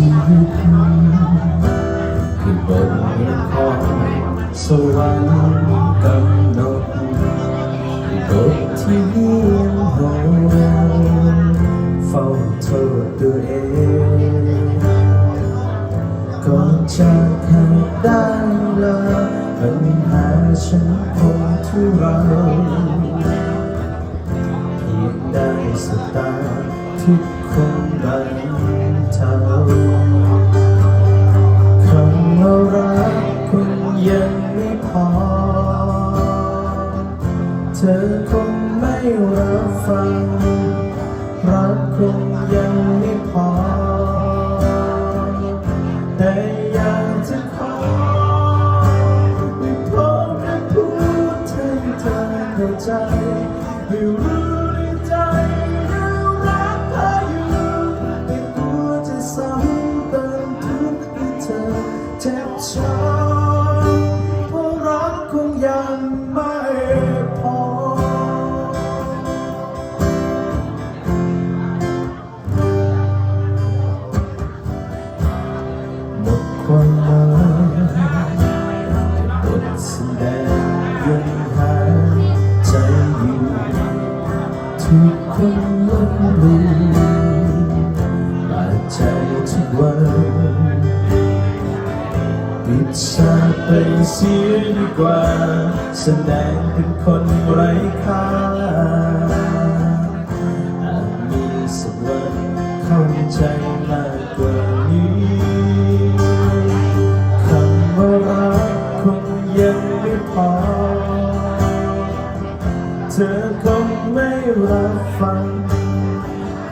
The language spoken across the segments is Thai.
สีทาที่บนอยสวรรค์กำหนดบทที่เลี้ยงหอาเฝ้าเธอตัวเองก่อนจากกันได้เลยปัญหาฉันคงทุเราเพียงได้สตาทุกคนบัน อคงไม่รับฟัง รักคงยังไม่พอ แต่อยากจะขอไม่พอแค่พูดให้เธอเข้าใจไม่รู้ในใจยังรักเธออยู่ไม่กลัวจะซ้ำเติมทุกข์ให้เธอเจ็บช้ำ ทุกคนล้มลู่บาดใจทุกวันปิดฉากไปเสียดีกว่า แสดงเป็นคนไร้ค่า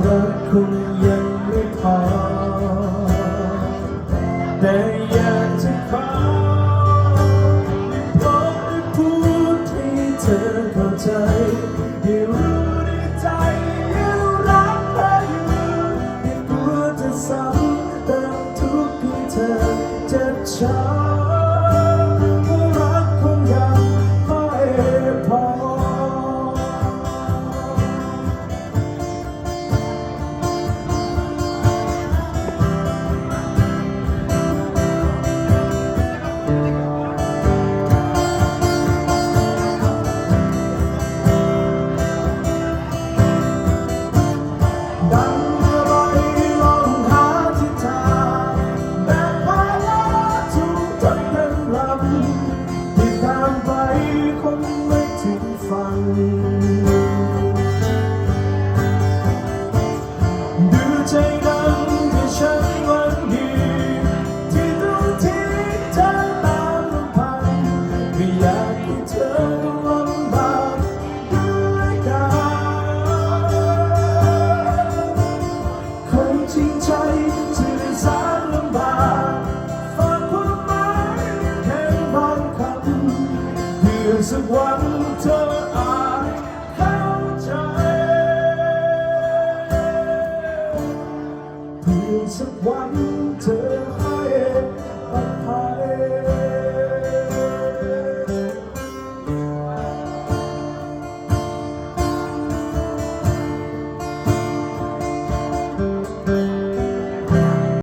รักคงยังไม่พอ สื่อสารลำบากฝากความหมายแค่บางคำเพื่อสักวันเธอ